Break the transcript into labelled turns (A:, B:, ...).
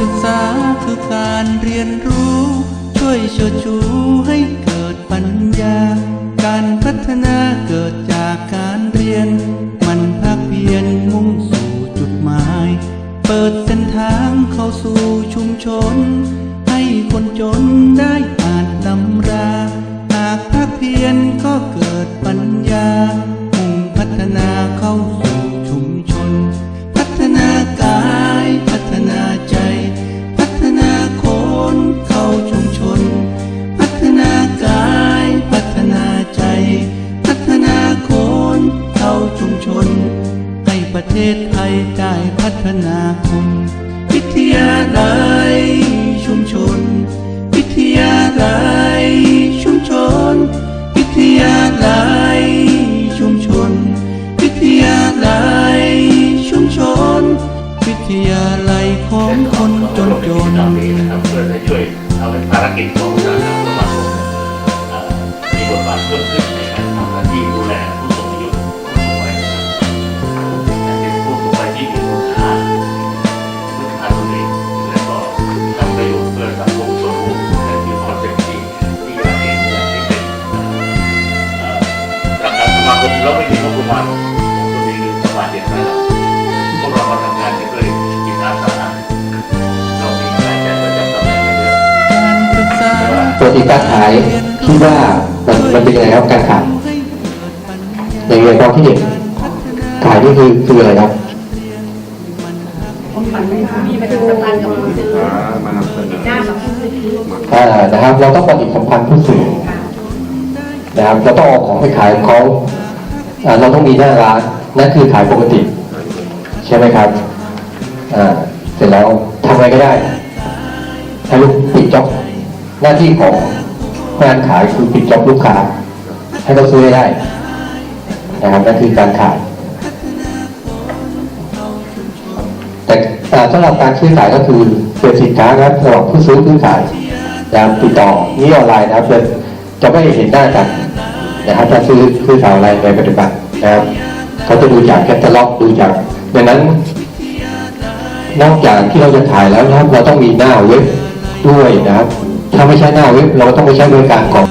A: ศึกษาคือการเรียนรู้ ช่วยชดชูให้เกิดปัญญา การพัฒนาเกิดจากการเรียน มันภาคเพียรมุ่งสู่จุดหมาย เปิดเส้นทางเข้าสู่ชุมชน ให้คนจนได้อ่านตำรา หากภาคเพียรก็เกิด ศไทยได้พัฒนาคนวิทยาลัยชุมชน วิทยาลัยชุมชน วิทยาลัยชุมชน วิทยาลัยชุมชน วิทยาลัยของคนจนจน
B: เพื่อจะช่วยเอาเป็นภารกิจของ องหรือสมาชิกนะครับพวกเรามาทำงานกันด้วยจิตอาสาเรามีรายจ่ายประจำตำแหน่งไม่เยอะ
A: การศึกษา
C: ปกติการขายคิดว่ามันมันเป็นยังไงครับการขายในเรื่องความคิดเห็นขายนี่คือคืออะไรครับ
D: มีประชาสัมพันธ์กับผู้ซื้อ
E: มานำเสนอ
D: หน้ากับผู้ซื้อ
C: อ่านะครับ เราต้องปฏิสัมพันธ์ผู้สื่อนะครับเราต้องเอาของไปขายของเขาอ่าเราต้องมีหน้าร้าน นั่นคือขายปกติ ใช่ไหมครับอ่าเสร็จแล้วทำอะไรก็ได้ให้ลูกปิดจ็อบหน้าที่ของงานขายคือปิดจ็อบลูกค้าให้เขาซื้อให้ได้นะครับนั่นคือการขาย แต่สำหรับการซื้อขายก็คือเปลี่ยนสินค้านะครับระหว่างผู้ซื้อผู้ขายนะครับติดต่อนี่ออนไลน์นะครับจะจะไม่เห็นหน้ากันนะครับถ้าซื้อซื้อขายออนไลน์ในปัจจุบันนะครับ เขาจะดูจากแคตตาล็อกดูจากดังนั้น นอกจากที่เราจะขายแล้วนะครับเราต้องมีหน้าเว็บด้วยนะครับ ถ้าไม่ใช่หน้าเว็บเราต้องไปใช้บริการของ